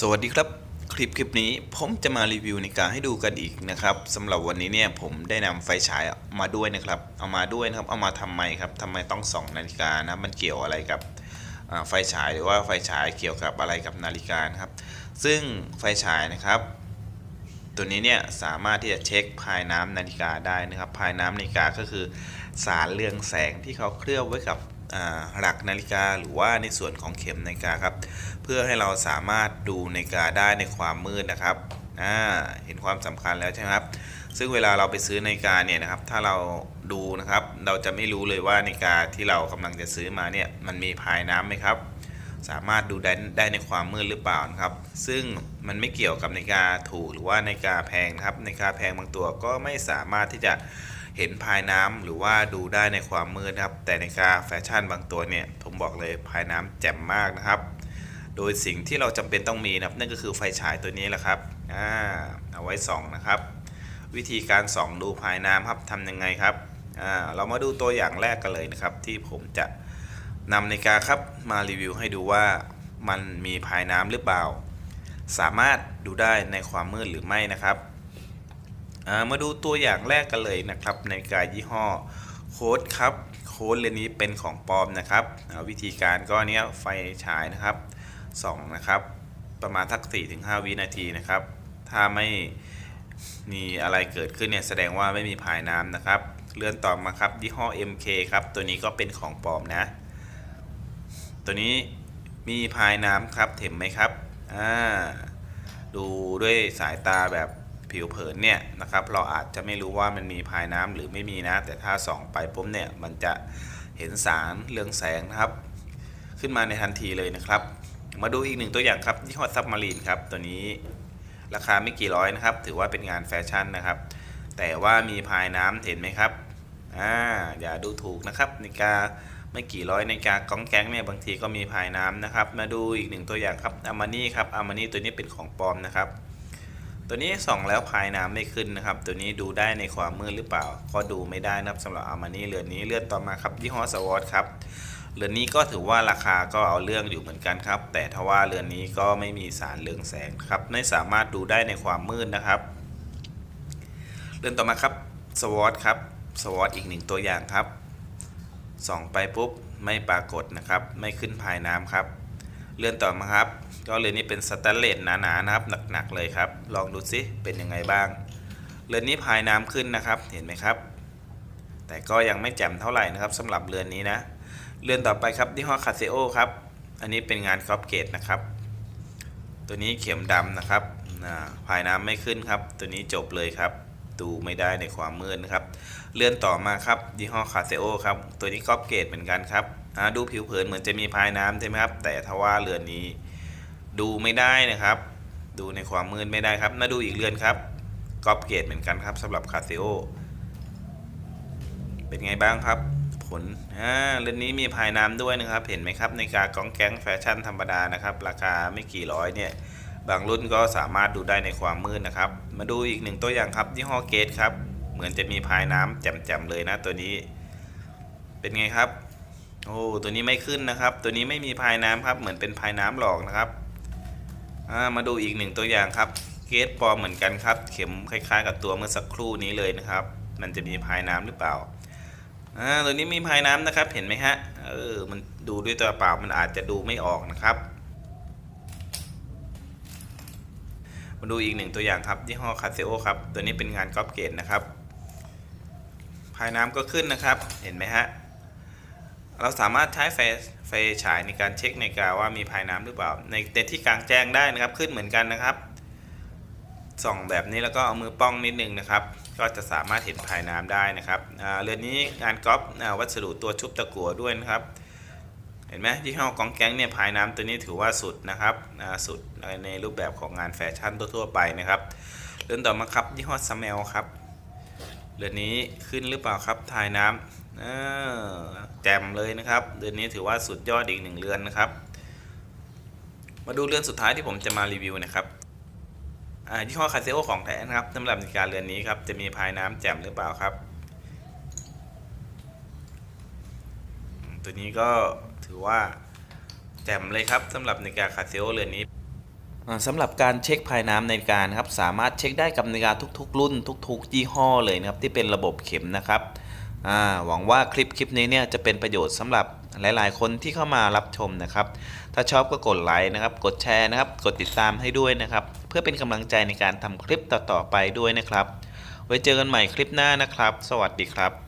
สวัสดีครับ คลิปคลิปนี้ผมจะมารีวิวในาฬิการให้ดูกันอีกนะครับสำหรับวันนี้เนี่ยผมได้นำไฟฉายมาด้วยนะครับ เอามาด้วยนะครับ เอามาทำไมครับทำไมต้องส่องนาฬิกานะมันเกี่ยวอะไรกับไฟฉายหรือว่าไฟฉายเกี่ยวกับอะไรกับนาฬิกานะครับ ซึ่งไฟฉายนะครับ ตัวนี้เนี่ยสามารถที่จะเช็คภายน้ำนาฬิกาได้นะครับ ภายน้ำนาฬิกาก็คือสารเรืองแสงที่เขาเคลือบไว้กับ หลักนาฬิกาหรือว่าในส่วนของเข็มนาฬิกาครับ เพื่อให้เราสามารถดูนาฬิกาได้ในความมืดนะครับเห็นความสำคัญแล้วใช่ไหมครับ ซึ่งเวลาเราไปซื้อนาฬิกาเนี่ยนะครับ ถ้าเราดูนะครับ เราจะไม่รู้เลยว่านาฬิกาที่เรากำลังจะซื้อมาเนี่ยมันมีภายน้ำไหมครับ สามารถดูได้ได้ในความมืดหรือเปล่านะครับ ซึ่งมันไม่เกี่ยวกับนาฬิกาถูกหรือว่านาฬิกาแพงนะครับนาฬิกาแพงบางตัวก็ไม่สามารถที่จะ เห็นภายน้ำหรือว่าดูได้ในความมืดนะครับ แต่นาฬิกาแฟชั่นบางตัวเนี่ยผมบอกเลยภายน้ำแจ่มมากนะครับ โดยสิ่งที่เราจำเป็นต้องมีนะครับ นั่นก็คือไฟฉายตัวนี้แหละครับอ่าเอาไว้ส่องนะครับ วิธีการส่องดูภายน้ำครับทำยังไงครับอ่าเรามาดูตัวอย่างแรกกันเลยนะครับ ที่ผมจะนำนาฬิกาครับมารีวิวให้ดูว่ามันมีภายน้ำหรือเปล่า สามารถดูได้ในความมืดหรือไม่นะครับ มาดูตัวอย่างแรกกันเลยนะครับในกายี่ห้อโค้ดครับโค้ดเรือนนี้เป็นของปลอมนะครับวิธีการก็เนี้ยไฟฉายนะครับส่องนะครับ ประมาณทัก4-5วินาทีนะครับ ถ้าไม่มีอะไรเกิดขึ้นเนี่ยแสดงว่าไม่มีภายน้ำนะครับ เลื่อนต่อมาครับยี่ห้อ MK ครับตัวนี้ก็เป็นของปลอมนะ ตัวนี้มีภายน้ำครับเห็นไหมครับอ่าดูด้วยสายตาแบบ ผิวเผินเนี่ยนะครับเราอาจจะไม่รู้ว่ามันมีภายน้ำหรือไม่มีนะ แต่ถ้าส่องไปปุ๊บเนี่ยมันจะเห็นสารเรืองแสงนะครับ ขึ้นมาในทันทีเลยนะครับ มาดูอีกหนึ่งตัวอย่างครับยี่ห้อซับมารีนครับตัวนี้ราคาไม่กี่ร้อยนะครับ ถือว่าเป็นงานแฟชั่นนะครับ แต่ว่ามีภายน้ำเห็นไหมครับอ่าอย่าดูถูกนะครับนาฬิกาไม่กี่ร้อยนาฬิกาก้องแก๊งเนี่ยบางทีก็มีภายน้ำนะครับ มาดูอีกหนึ่งตัวอย่างครับอามานี่ครับอามานี่ตัวนี้เป็นของปลอมนะครับ ตัวนี้ส่องแล้วภายน้ำไม่ขึ้นนะครับ ตัวนี้ดูได้ในความมืดหรือเปล่า ก็ดูไม่ได้นะครับสำหรับอามานี่เรือนนี้เลื่อนต่อมาครับยี่ห้อสวอตครับเรือนนี้ก็ถือว่าราคาก็เอาเรื่องอยู่เหมือนกันครับ แต่ทว่าเรือนนี้ก็ไม่มีสารเรืองแสงครับไม่สามารถดูได้ในความมืดนะครับ เรือนต่อมาครับสวอตครับสวอตอีกหนึ่งตัวอย่างครับส่องไปปุ๊บไม่ปรากฏนะครับ ไม่ขึ้นภายน้ำครับ เลื่อนต่อมาครับ ก็เรือนนี้เป็นสแตนเลสหนาๆนะครับหนักๆเลยครับ ลองดูซิเป็นยังไงบ้าง เรือนนี้ภายน้ำขึ้นนะครับเห็นไหมครับ แต่ก็ยังไม่แจ่มเท่าไหร่นะครับสำหรับเรือนนี้นะ เรือนต่อไปครับยี่ห้อคาเซโอครับ อันนี้เป็นงานครอบเกตนะครับ ตัวนี้เข็มดำนะครับอ่ายน้ำไม่ขึ้นครับ ตัวนี้จบเลยครับดูไม่ได้ในความมืดนะครับ เลื่อนต่อมาครับยี่ห้อคาเซโอครับ ตัวนี้ครอบเกตเหมือนกันครับ ดูผิวเผินเหมือนจะมีภายน้ำใช่ไหมครับ แต่ทว่าเรือนนี้ดูไม่ได้นะครับ ดูในความมืดไม่ได้ครับมาดูอีกเรือนครับครอบเกตเหมือนกันครับสำหรับคาเซโอเป็นไงบ้างครับ ผลอ่าเรือนนี้มีภายน้ำด้วยนะครับ เห็นไหมครับในกากองแก๊งแฟชั่นธรรมดานะครับ ราคาไม่กี่ร้อยเนี่ยบางรุ่นก็สามารถดูได้ในความมืดนะครับ มาดูอีกหนึ่งตัวอย่างครับยี่ห้อเกตครับ เหมือนจะมีภายน้ำแจ่มๆเลยนะตัวนี้ เป็นไงครับ โอ้ตัวนี้ไม่ขึ้นนะครับ ตัวนี้ไม่มีภายน้ำครับ เหมือนเป็นภายน้ำหลอกนะครับมาดูอีกหนึ่งตัวอย่างครับเกตปอมเหมือนกันครับ เข็มคล้าย ๆ กับตัวเมื่อสักครู่นี้เลยนะครับ มันจะมีภายน้ำหรือเปล่าอ่าตัวนี้มีภายน้ำนะครับ เห็นไหมฮะเออมันดูด้วยตัวเปล่ามันอาจจะดูไม่ออกนะครับ มาดูอีกหนึ่งตัวอย่างครับยี่ห้อคาเซโอครับตัวนี้เป็นงานก๊อล์ฟเกตนะครับภายน้ำก็ขึ้นนะครับ เห็นไหมฮะ เราสามารถใช้ไฟไฟฉายในการเช็คในกาว่ามีภายน้ำหรือเปล่า ในในที่กลางแจ้งได้นะครับ ขึ้นเหมือนกันนะครับส่องแบบนี้แล้วก็เอามือป้องนิดนึงนะครับ ก็จะสามารถเห็นภายน้ำได้นะครับเรือนนี้งานก๊อฟวัสดุตัวชุบตะกั่วด้วยนะครับ เห็นไหมยี่ห้อกองแก๊งเนี่ยภายน้ำตัวนี้ถือว่าสุดนะครับสุดในรูปแบบของงานแฟชั่นทั่วๆไปนะครับเรือนต่อมาครับยี่ห้อสมลครับเรือนนี้ขึ้นหรือเปล่าครับทายน้ำเออ แจ่มเลยนะครับเรือนนี้ถือว่าสุดยอดอีกหนึ่งเรือนนะครับ มาดูเรือนสุดท้ายที่ผมจะมารีวิวนะครับยี่ห้อคาเซโอของแท้นะครับสำหรับนาฬิกาเรือนนี้ครับจะมีภายน้ำแจ่มหรือเปล่าครับ ตัวนี้ก็ถือว่าแจ่มเลยครับสำหรับนาฬิกาคาเซโอเรือนนี้สำหรับการเช็คภายน้ำในกานะครับสามารถเช็คได้กับนาฬิกาทุกๆ รุ่นทุก ๆ ยี่ห้อเลยนะครับที่เป็นระบบเข็มนะครับ หวังว่าคลิปคลิปนี้เนี่ยจะเป็นประโยชน์สำหรับหลาย ๆ คนที่เข้ามารับชมนะครับ ถ้าชอบก็กดไลค์นะครับ กดแชร์นะครับ กดติดตามให้ด้วยนะครับ เพื่อเป็นกำลังใจในการทำคลิปต่อ ๆ ไปด้วยนะครับ ไว้เจอกันใหม่คลิปหน้านะครับ สวัสดีครับ